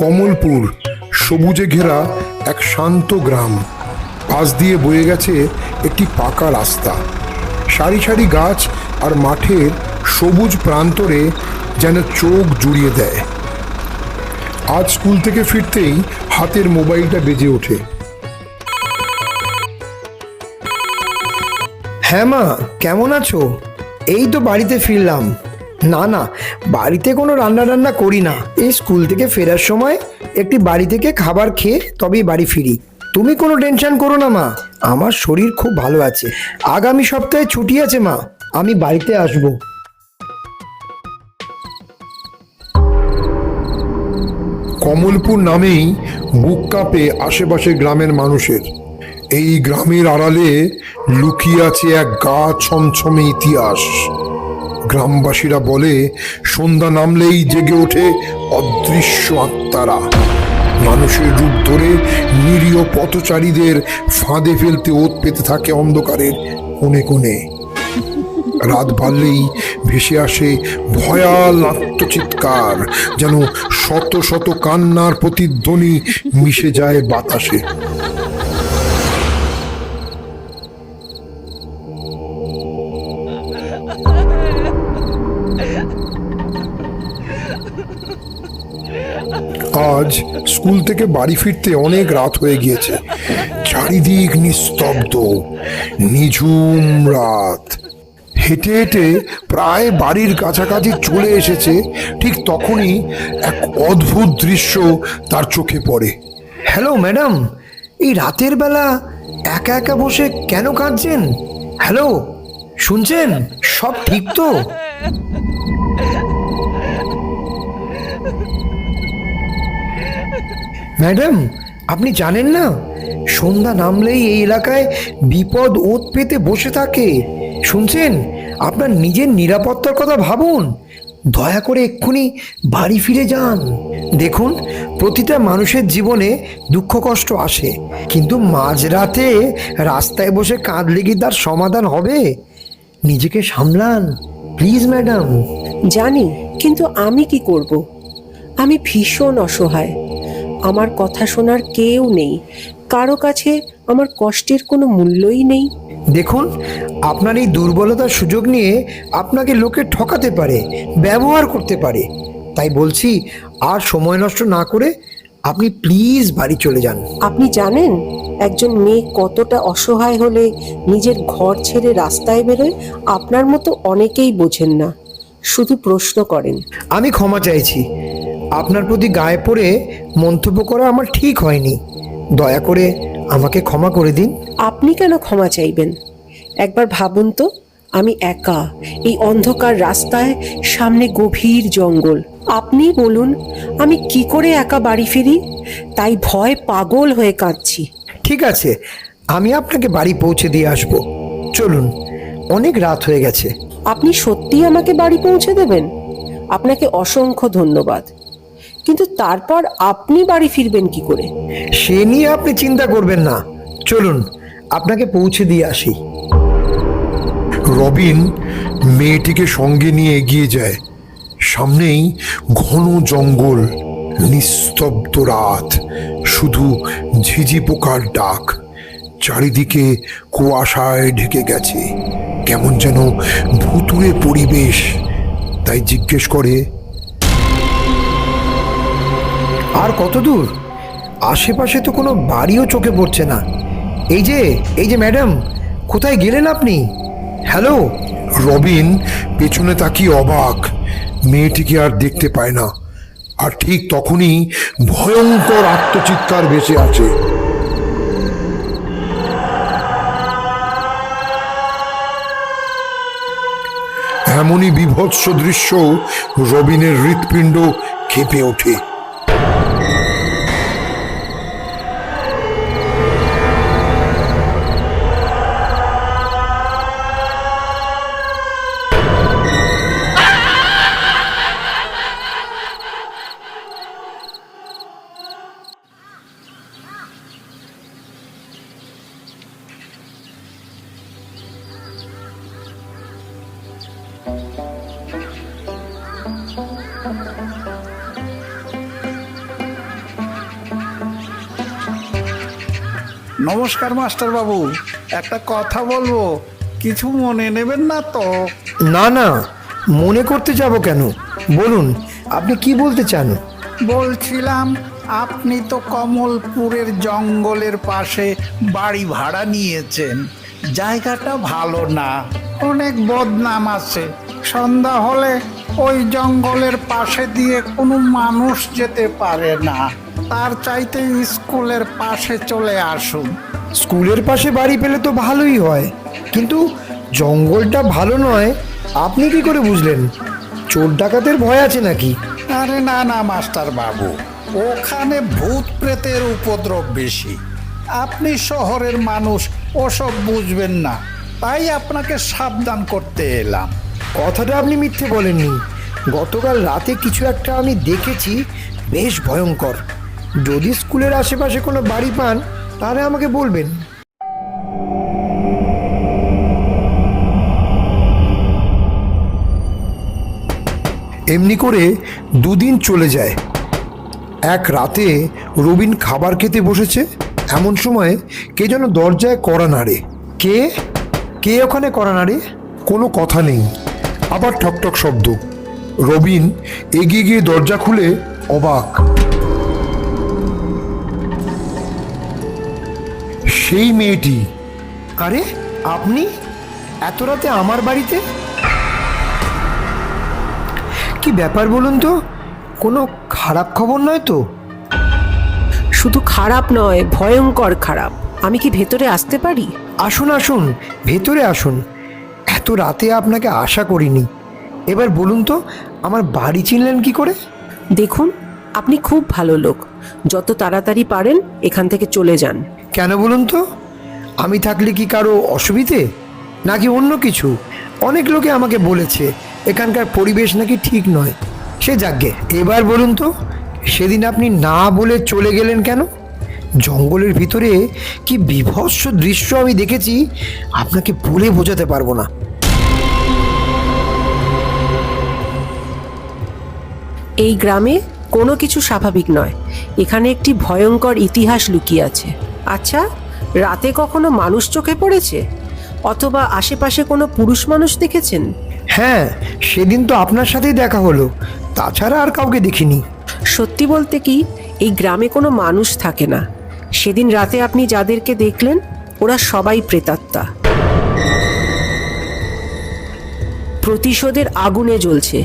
কমলপুর, সবুজে ঘেরা এক শান্ত গ্রাম। পাশ দিয়ে বয়ে গেছে একটি পাকা রাস্তা। সারি সারি গাছ আর মাঠের সবুজ প্রান্তরে যেন চোখ জুড়িয়ে দেয়। আজ স্কুল থেকে ফিরতেই হাতের মোবাইলটা বেজে ওঠে। হ্যাঁ মা, কেমন আছো? এই তো বাড়িতে ফিরলাম। না না, বাড়িতে কোনো রান্না রান্না করি না। এই স্কুল থেকে ফেরার সময় একটি বাড়ি থেকে খাবার খেয়ে তবেই বাড়ি ফিরি। তুমি কোনো টেনশন করো না, মা। আমার শরীর খুব ভালো আছে। আগামী সপ্তাহে ছুটি আছে, মা। আমি বাড়িতে আসব। কমলপুর নামেই বুক কাঁপে আশেপাশের গ্রামের মানুষের। এই গ্রামের আড়ালে লুকিয়ে আছে এক গা ছমছমে ইতিহাস। গ্রামবাসীরা বলে, সন্ধ্যা নামলেই জেগে ওঠে অদৃশ্য আত্মারা। মানুষের রূপ ধরে নিরীহ পথচারীদের ফাঁদে ফেলতে ওত পেতে থাকে অন্ধকারের কোণে কোণে। রাত বাড়লেই ভেসে আসে ভয়াল আত্মচিৎকার, যেন শত শত কান্নার প্রতিধ্বনি মিশে যায় বাতাসে। আজ স্কুল থেকে বাড়ি ফিরতে অনেক রাত হয়ে গিয়েছে। চারিদিক নিস্তব্ধ, নিঝুম রাত। হেঁটে হেঁটে প্রায় বাড়ির কাছাকাছি চলে এসেছে, ঠিক তখনই এক অদ্ভুত দৃশ্য তার চোখে পড়ে। হ্যালো, ম্যাডাম, এই রাতের বেলা একা একা বসে কেন কাঁদছেন? হ্যালো, শুনছেন? সব ঠিক তো? ম্যাডাম, আপনি জানেন না? সন্ধ্যা নামলেই এই এলাকায় বিপদ ওত পেতে বসে থাকে। শুনছেন? আপনার নিজের নিরাপত্তার কথা ভাবুন। দয়া করে এক্ষুনি বাড়ি ফিরে যান। দেখুন, প্রতিটা মানুষের জীবনে দুঃখ কষ্ট আসে। কিন্তু মাঝরাতে রাস্তায় বসে কাঁদলে কি তার সমাধান হবে? নিজেকে সামলান। Please, madam. জানি, কিন্তু আমি কি করব? আমি ভীষণ অসহায়। আমার কথা শোনার কেউ নেই। কারও কাছে আমার কষ্টের কোনো মূল্যই নেই। দেখুন আপনার এই দুর্বলতার সুযোগ নিয়ে আপনাকে লোকে ঠকাতে পারে ব্যবহার করতে পারে। তাই বলছি আর সময় নষ্ট না করে আপনি প্লিজ বাড়ি চলে যান। আপনি জানেন একজন মেয়ে কতটা অসহায় হলে নিজের ঘর ছেড়ে রাস্তায় বেরোয় আপনার মতো অনেকেই বোঝেন না। শুধু প্রশ্ন করেন। আমি ক্ষমা চাইছি। আপনার প্রতি গায়ে পড়ে মন্তব্য করা আমার ঠিক হয়নি। দয়া করে আমাকে ক্ষমা করে দিন। আপনি কেন ক্ষমা চাইবেন? একবার ভাবুন তো আমি একা এই অন্ধকার রাস্তায় সামনে গভীর জঙ্গল। আপনি বলুন আমি কি করে একা বাড়ি ফিরি? তাই ভয় পাগল হয়ে কাঁদছি। ঠিক আছে আমি আপনাকে বাড়ি পৌঁছে দিয়ে আসব। চলুন অনেক রাত হয়ে গেছে। আপনি সত্যিই আমাকে বাড়ি পৌঁছে দেবেন? আপনাকে অসংখ্য ধন্যবাদ। কিন্তু তারপর আপনি বাড়ি ফিরবেন কি করে? সে নিয়ে আপনি চিন্তা করবেন না। চলুন, আপনাকে পৌঁছে দিয়ে আসি। রবিন মেয়েটিকে সঙ্গে নিয়ে এগিয়ে যায়। সামনেই ঘন জঙ্গল, নিস্তব্ধ রাত, শুধু ঝিঝি পোকার ডাক। চারিদিকে কুয়াশায় ঢেকে গেছে। কেমন যেন ভুতুরে পরিবেশ। তাই জিজ্ঞেস করে আর কত দূর? আশেপাশে তো কোনো বাড়িও চোখে পড়ছে না। এই যে এই যে ম্যাডাম, কোথায় গেলেন আপনি? হ্যালো? রবিন, পেছনে তাকিয়ে অবাক। মেয়েটিকে আর দেখতে পায় না। আর ঠিক তখনই ভয়ঙ্কর আত্মচিৎকার ভেসে আছে এমনই বিভৎস দৃশ্য রবিনের হৃৎপিণ্ড কেঁপে ওঠে। নমস্কার মাস্টার বাবু একটা কথা বলব। কিছু মনে নেবেন না তো? না না। মনে করতে যাব কেন? বলুন আপনি কি বলতে চান? বলছিলাম আপনি তো কমলপুরের জঙ্গলের পাশে বাড়ি ভাড়া নিয়েছেন। জায়গাটা ভালো না। অনেক বদনাম আছে। সন্ধ্যা হলে ওই জঙ্গলের পাশে দিয়ে কোনো মানুষ যেতে পারে না। তার চাইতে স্কুলের পাশে চলে আসুন। স্কুলের পাশে বাড়ি পেলে তো ভালোই হয়। কিন্তু জঙ্গলটা ভালো নয় আপনি কি করে বুঝলেন? চোর ডাকাতের ভয় আছে নাকি? আরে না না মাস্টার বাবু ওখানে ভূত প্রেতের উপদ্রব বেশি। আপনি শহরের মানুষ ওসব বুঝবেন না। তাই আপনাকে সাবধান করতে এলাম। কথাটা আপনি মিথ্যে বলেননি। গতকাল রাতে কিছু একটা আমি দেখেছি বেশ ভয়ঙ্কর। যদি স্কুলের আশেপাশে কোনো বাড়ি পান, তাহলে আমাকে বলবেন। এমনি করে দুদিন চলে যায়। এক রাতে রবিন খাবার খেতে বসেছে, এমন সময় কে যেন দরজায় কড়া নাড়ে। কে? কে ওখানে করা নাড়ে? কোনো কথা নেই। আবার ঠকঠক শব্দ। রবিন এগিয়ে গিয়ে দরজা খুলে অবাক। সেই মেয়েটি। আরে আপনি? এত রাতে আমার বাড়িতে? কি ব্যাপার বলুন তো? কোনো খারাপ খবর নয় তো? শুধু খারাপ নয় ভয়ঙ্কর খারাপ। আমি কি ভেতরে আসতে পারি? আসুন আসুন ভেতরে আসুন। এত রাতে আপনাকে আশা করিনি। এবার বলুন তো আমার বাড়ি চিনলেন কি করে? দেখুন আপনি খুব ভালো লোক। যত তাড়াতাড়ি পারেন এখান থেকে চলে যান। কেন বলুন তো? আমি থাকলে কি কারও অসুবিধে? নাকি অন্য কিছু? অনেক লোকে আমাকে বলেছে, এখানকার পরিবেশ নাকি ঠিক নয়। সে যাকগে, এবার বলুন তো, সেদিন আপনি না বলে চলে গেলেন কেন? জঙ্গলের ভিতরে কি বিভৎস দৃশ্য আমি দেখেছি, আপনাকে বলে বোঝাতে পারব না। এই গ্রামে কোনো কিছু স্বাভাবিক নয়। এখানে একটি ভয়ঙ্কর ইতিহাস লুকিয়ে আছে। আচ্ছা রাতে কখনো মানুষ চোখে পড়েছে? অথবা আশেপাশে কোনো পুরুষ মানুষ দেখেছেন? হ্যাঁ সেদিন তো আপনার সাথেই দেখা হলো। তাছাড়া আর কাউকে দেখিনি। সত্যি বলতে কি এই গ্রামে কোনো মানুষ থাকে না। সেদিন রাতে আপনি যাদেরকে দেখলেন ওরা সবাই প্রেতাত্মা। প্রতিশোধের আগুনে জ্বলছে।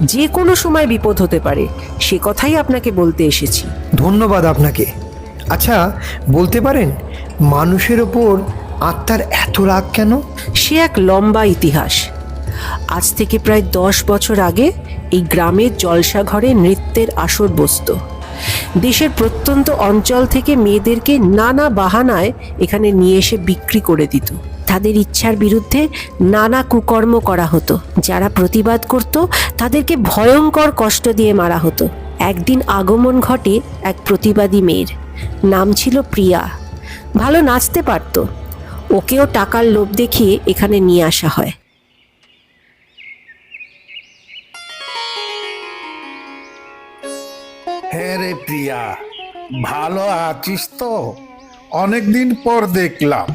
যে কোনো সময় বিপদ হতে পারে সে কথাই আপনাকে বলতে এসেছি। ধন্যবাদ আপনাকে। আচ্ছা বলতে পারেন, মানুষের ওপর আত্মার এত রাগ কেন? সে এক লম্বা ইতিহাস। আজ থেকে প্রায় দশ বছর আগে এই গ্রামের জলসাঘরে নৃত্যের আসর বসত। দেশের প্রত্যন্ত অঞ্চল থেকে মেয়েদেরকে নানা বাহানায় এখানে নিয়ে এসে বিক্রি করে দিত। তাদের ইচ্ছার বিরুদ্ধে নানা কুকর্ম করা হতো। যারা প্রতিবাদ করত, তাদেরকে ভয়ঙ্কর কষ্ট দিয়ে মারা হতো। একদিন আগমন ঘটে এক প্রতিবাদী মেয়ের। নাম ছিল প্রিয়া। ভালো নাচতে পারতো। ওকেও টাকার লোভ দেখিয়ে এখানে নিয়ে আসা হয়। হ্যাঁ রে প্রিয়া ভালো আছিস তো? অনেকদিন পর দেখলাম।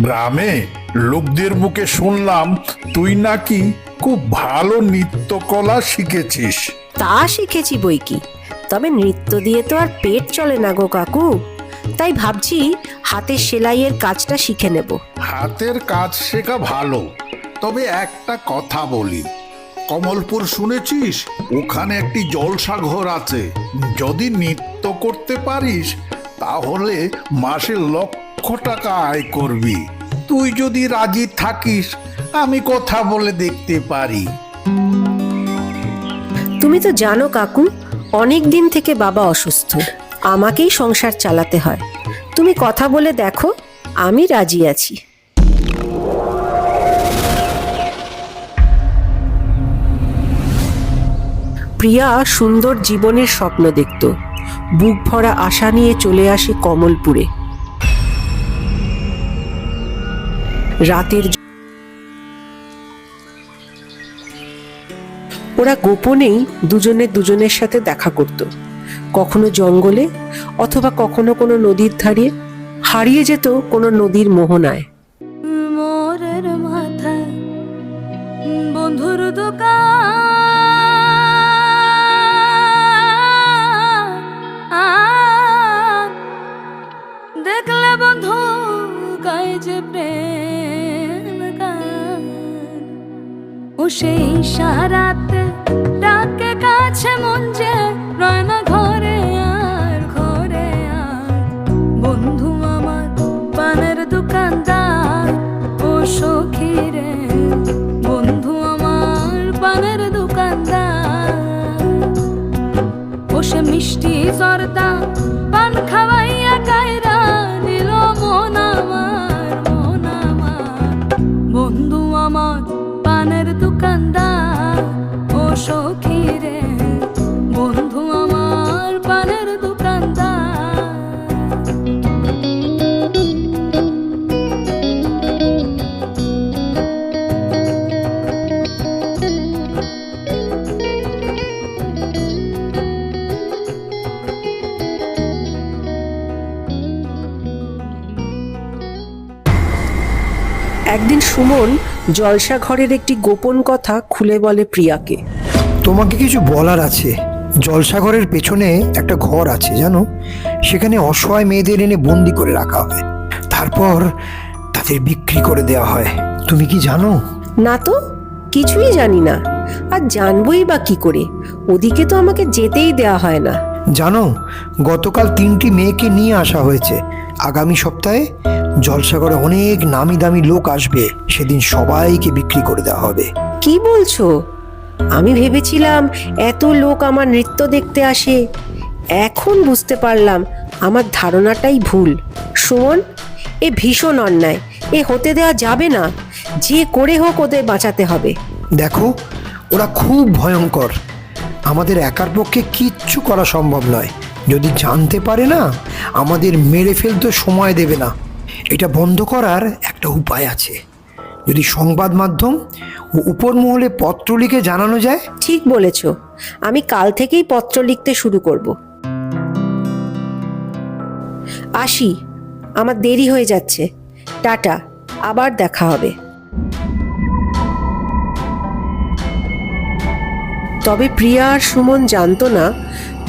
গ্রামে লোকদের মুখে শুনলাম তুই নাকি খুব ভালো নৃত্যকলা শিখেছিস। তা শিখেছি বই কি। তবে নৃত্য দিয়ে তো আর পেট চলে না গো কাকু। তাই ভাবছি হাতের সেলাইয়ের কাজটা শিখে নেব। হাতের কাজ শেখা ভালো তবে একটা কথা বলি। কমলপুর শুনেছিস? ওখানে একটি জলসাঘর আছে। যদি নৃত্য করতে পারিস তাহলে মাসে লক্ষ টাকা আয় করবি। তুই যদি রাজি থাকিস আমি কথা বলে দেখতে পারি। তুমি তো জানো কাকু অনেক দিন থেকে বাবা অসুস্থ। আমাকেই সংসার চালাতে হয়। তুমি কথা বলে দেখো, আমি রাজি আছি। প্রিয়া সুন্দর জীবনের স্বপ্ন দেখত। বুক ভরা আশা নিয়ে চলে আসে কমলপুরে। রাতের ওরা গোপনেই দুজনে দুজনের সাথে দেখা করত। কখনো জঙ্গলে অথবা কখনো কোনো নদীর ধারে, হারিয়ে যেত কোনো নদীর মোহনায়। সেই সারাতে ডাকে কাছে মন যে একদিন সুমন জলসা ঘরের একটি গোপন কথা খুলে বলে প্রিয়াকে। তোমাকে কিছু বলার আছে? জলসাঘরের পেছনে একটা ঘর আছে জানো? সেখানে অসহায় মেয়েদের এনে বন্দি করে রাখা হয় তারপর তাদের বিক্রি করে দেওয়া হয়। তুমি কি জানো? না তো কিছুই জানি না। আর জানবই বা কি করে? ওদিকে তো আমাকে যেতেই দেয়া হয় না। জানো গতকাল তিনটি মেয়েকে নিয়ে আসা হয়েছে। আগামী সপ্তাহে জলসাগরে অনেক নামি দামি লোক আসবে সেদিন সবাইকে বিক্রি করে দেওয়া হবে। কি বলছো? আমি ভেবেছিলাম এত লোক আমার নৃত্য দেখতে আসে। এখন বুঝতে পারলাম আমার ধারণাটাই ভুল। সুমন এ ভীষণ অন্যায়। এ হতে দেওয়া যাবে না। যে করে হোক ওদের বাঁচাতে হবে। দেখো ওরা খুব ভয়ঙ্কর। আমাদের একার পক্ষে কিচ্ছু করা সম্ভব নয়। যদি জানতে পারে না আমাদের মেরে ফেলতে সময় দেবে না। এটা বন্ধ করার একটা উপায় আছে। যদি সংবাদ মাধ্যম ও উপর মহলে পত্র লিখে জানানো যায়? ঠিক বলেছ। আমি কাল থেকেই পত্র লিখতে শুরু করব। আসি, আমার দেরি হয়ে যাচ্ছে। টাটা, আবার দেখা হবে। তবে প্রিয়া আর সুমন জানতো না,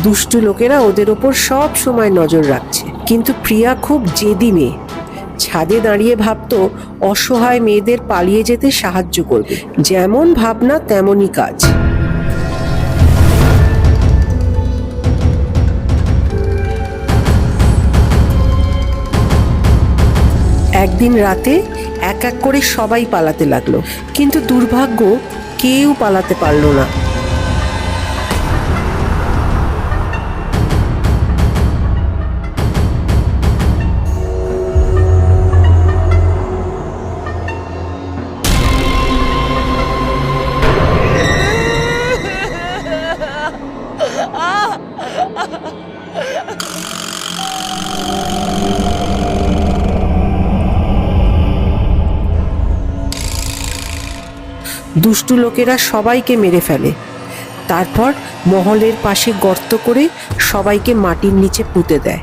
দুষ্টু লোকেরা ওদের ওপর সব সময় নজর রাখছে। কিন্তু প্রিয়া খুব জেদি মেয়ে। ছাদে দাঁড়িয়ে ভাবতো, অসহায় মেয়েদের পালিয়ে যেতে সাহায্য করবে। যেমন ভাবনা, তেমনই কাজ। একদিন রাতে এক এক করে সবাই পালাতে লাগল, কিন্তু দুর্ভাগ্য কেউ পালাতে পারল না। দুষ্টু লোকেরা সবাইকে মেরে ফেলে। তারপর মহলের পাশে গর্ত করে সবাইকে মাটির নিচে পুঁতে দেয়।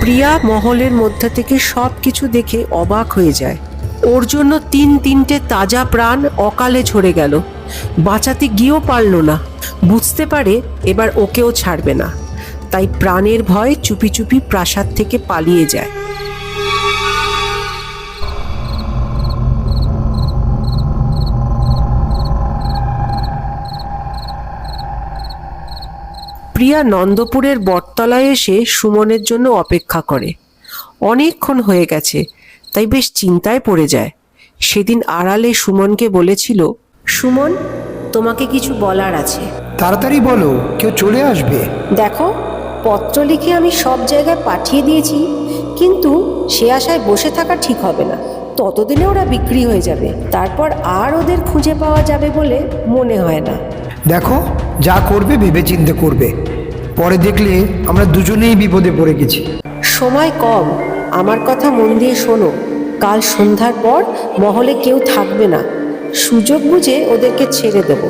প্রিয়া মহলের মধ্যে থেকে সব কিছু দেখে অবাক হয়ে যায়। ওর জন্য তিন তিনটে তাজা প্রাণ অকালে ঝরে গেল। বাঁচাতে গিয়েও পারল না। বুঝতে পারে এবার ওকেও ছাড়বে না। তাই প্রাণের ভয় চুপি চুপি প্রাসাদ থেকে পালিয়ে যায়। প্রিয়া নন্দপুরের বটতলায় এসে সুমনের জন্য অপেক্ষা করে। অনেকক্ষণ হয়ে গেছে, তাই বেশ চিন্তায় পড়ে যায়। সেদিন আড়ালে সুমনকে বলেছিল, সুমন, তোমাকে কিছু বলার আছে। তাড়াতাড়ি বলো কেউ চলে আসবে। দেখো পত্র লিখে আমি সব জায়গায় পাঠিয়ে দিয়েছি কিন্তু সে আশায় বসে থাকা ঠিক হবে না। ততদিনে ওরা বিক্রি হয়ে যাবে। তারপর আর ওদের খুঁজে পাওয়া যাবে বলে মনে হয় না। দেখো যা করবে ভেবেচিন্তে করবে। পরে দেখলে আমরা দুজনেই বিপদে পড়ে গেছি। সময় কম। আমার কথা মন দিয়ে শোনো। কাল সন্ধ্যার পর মহলে কেউ থাকবে না। সুযোগ বুঝে ওদেরকে ছেড়ে দেব।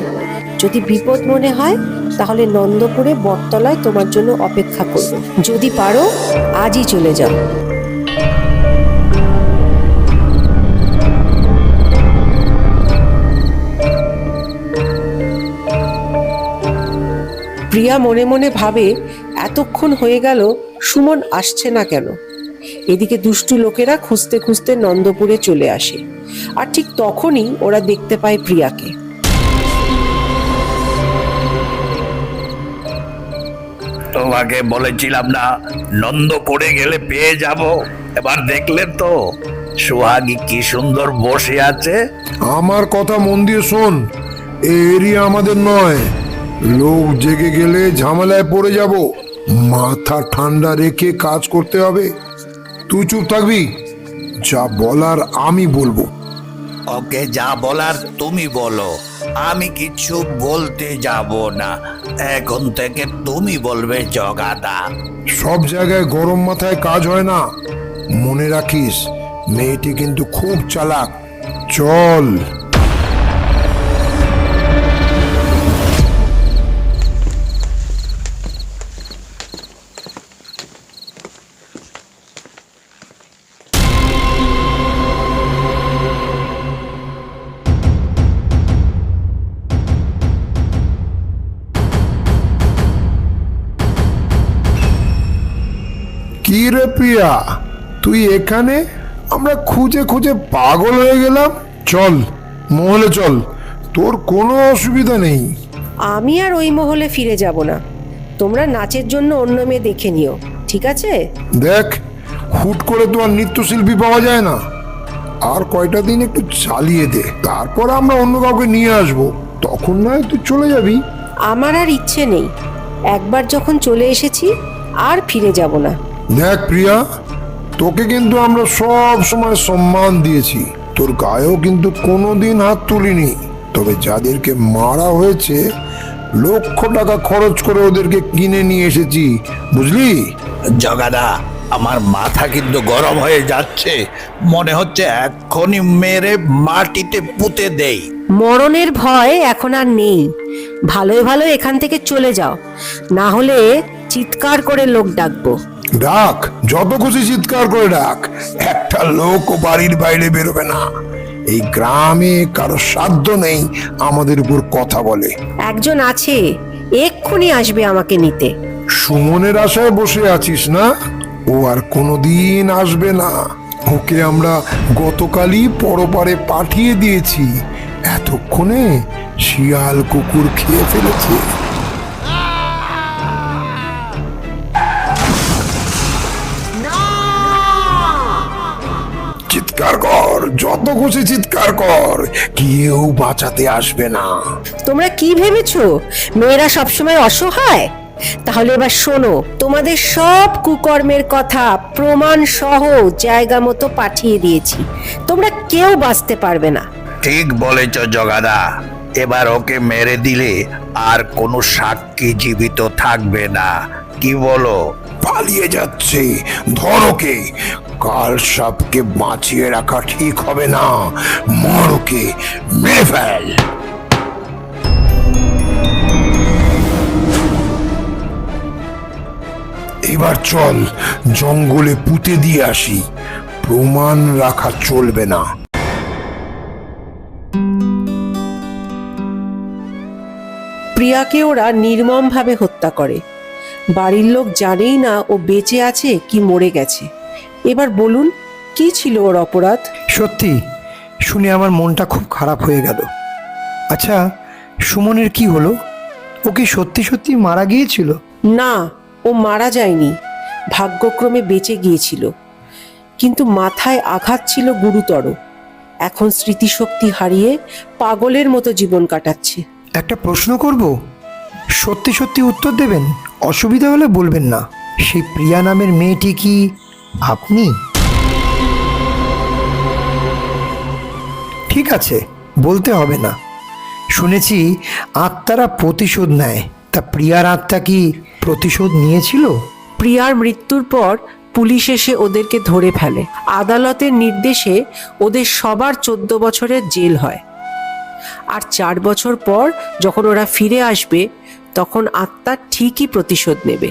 যদি বিপদ মনে হয়, তাহলে নন্দপুরে বটতলায় তোমার জন্য অপেক্ষা করব। যদি পারো, আজই চলে যাও। প্রিয়া মনে মনে ভাবে, এতক্ষণ হয়ে গেল, সুমন আসছে না কেন? এদিকে দুষ্টু লোকেরা খুঁজতে খুঁজতে নন্দপুরে চলে আসে। আর ঠিক তখনই ওরা দেখতে পায় প্রিয়াকে। তোমাকে বলেছিলাম না নন্দ করে গেলে পেয়ে যাব। এবার দেখলে তো সোহাগী কি সুন্দর বসে আছে। আমার কথা মন দিয়ে শোন এরিয়া আমাদের নয়। লোক জেগে গেলে ঝামেলায় পড়ে যাব। মাথা ঠান্ডা রেখে কাজ করতে হবে। তুই চুপ থাকবি যা বলার আমি বলব। ওকে যা বলার তুমি বলো। আমি কিছু বলতে যাব না। এখন থেকে তুমি বলবে, জগাদা। সব জায়গায় গরম মাথায় কাজ হয় না। মনে রাখিস, মেয়েটি কিন্তু খুব চালাক। চল। প্রিয়া তুই এখানে? আমরা খুঁজে খুঁজে পাগল হয়ে গেলাম। চল মহলে চল তোর কোনো অসুবিধা নেই। আমি আর ওই মহলে ফিরে যাব না। তোমরা নাচের জন্য অন্য মেয়ে দেখে নিও ঠিক আছে? দেখ হুট করে তো আর নৃত্যশিল্পী পাওয়া যায় না। আর কয়টা দিন একটু চালিয়ে দে তারপর আমরা অন্য কাউকে নিয়ে আসব। তখন নয় তুই চলে যাবি। আমার আর ইচ্ছে নেই। একবার যখন চলে এসেছি আর ফিরে যাব না। দেখ প্রিয়া তোকে কিন্তু আমরা সব সময় সম্মান দিয়েছি। তোর গায়েও কিন্তু কোনোদিন হাত তুলিনি। তবে যাদেরকে মারা হয়েছে লক্ষ টাকা খরচ করে ওদেরকে কিনে নিয়ে এসেছি। বুঝলি? জগাদা আমার মাথা কিন্তু গরম হয়ে যাচ্ছে। মনে হচ্ছে এক্ষুনি মেরে মাটিতে পুঁতে দেই। মরণের ভয় এখন আর নেই। ভালোই ভালো এখান থেকে চলে যাও। না হলে চিৎকার করে লোক ডাকবো। ডাক যত খুশি চিৎকার করে ডাক একটা লোক বাড়ির বাইরে বেরোবে না। এই গ্রামে কারও সাধ্য নেই আমাদের উপর কথা বলে। একজন আছে এক্ষুনি আসবে আমাকে নিতে। সুমনের আশায় বসে আছিস না? ও আর কোনোদিন আসবে না। ওকে আমরা গতকালই পরপারে পাঠিয়ে দিয়েছি। এতক্ষণে শিয়াল কুকুর খেয়ে ফেলেছে। খুশি চিৎকার কর কেউ বাঁচাতে আসবে না। তোমরা কি ভেবেছো? মেয়েরা সবসময় অসহায়? তাহলে এবার শোনো তোমাদের সব কুকর্মের কথা প্রমাণ সহ জায়গা মতো পাঠিয়ে দিয়েছি। তোমরা কেউ বাঁচতে পারবে না। ঠিক বলেছ জগাদা। এবার ওকে মেরে দিলে আর কোনো সাক্ষী জীবিত থাকবে না। কি বলো? পালিয়ে যাচ্ছে। ধরোকে কাল সাপকে বাঁচিয়ে রাখা ঠিক হবে না। মরকে মেরে ফেল। এবার চল, জঙ্গলে পুঁতে দিয়ে আসি। প্রমাণ রাখা চলবে না। প্রিয়াকে ওরা নির্মমভাবে হত্যা করে। বাড়ির লোক জানেই না ও বেঁচে আছে কি মরে গেছে। এবার বলুন কি ছিল ওর অপরাধ? সত্যি শুনে আমার মনটা খুব খারাপ হয়ে গেল। আচ্ছা সুমনের কি হলো? ও কি সত্যি সত্যি মারা গিয়েছিল? না ও মারা যায়নি। ভাগ্যক্রমে বেঁচে গিয়েছিল। কিন্তু মাথায় আঘাত ছিল গুরুতর। এখন স্মৃতিশক্তি হারিয়ে পাগলের মতো জীবন কাটাচ্ছে। একটা প্রশ্ন করব? সত্যি সত্যি উত্তর দেবেন? অসুবিধা হলে বলবেন না। সেই প্রিয়া নামের মেয়েটি কি আপনি? ঠিক আছে, বলতে হবে না। শুনেছি আত্মারা প্রতিশোধ নেয়। তা প্রিয়ার আত্মা কি প্রতিশোধ নিয়েছিল? প্রিয়ার মৃত্যুর পর পুলিশ এসে ওদেরকে ধরে ফেলে। আদালতের নির্দেশে ওদের সবার চোদ্দ বছরের জেল হয়। আর চার বছর পর যখন ওরা ফিরে আসবে তখন আত্মা ঠিকই প্রতিশোধ নেবে।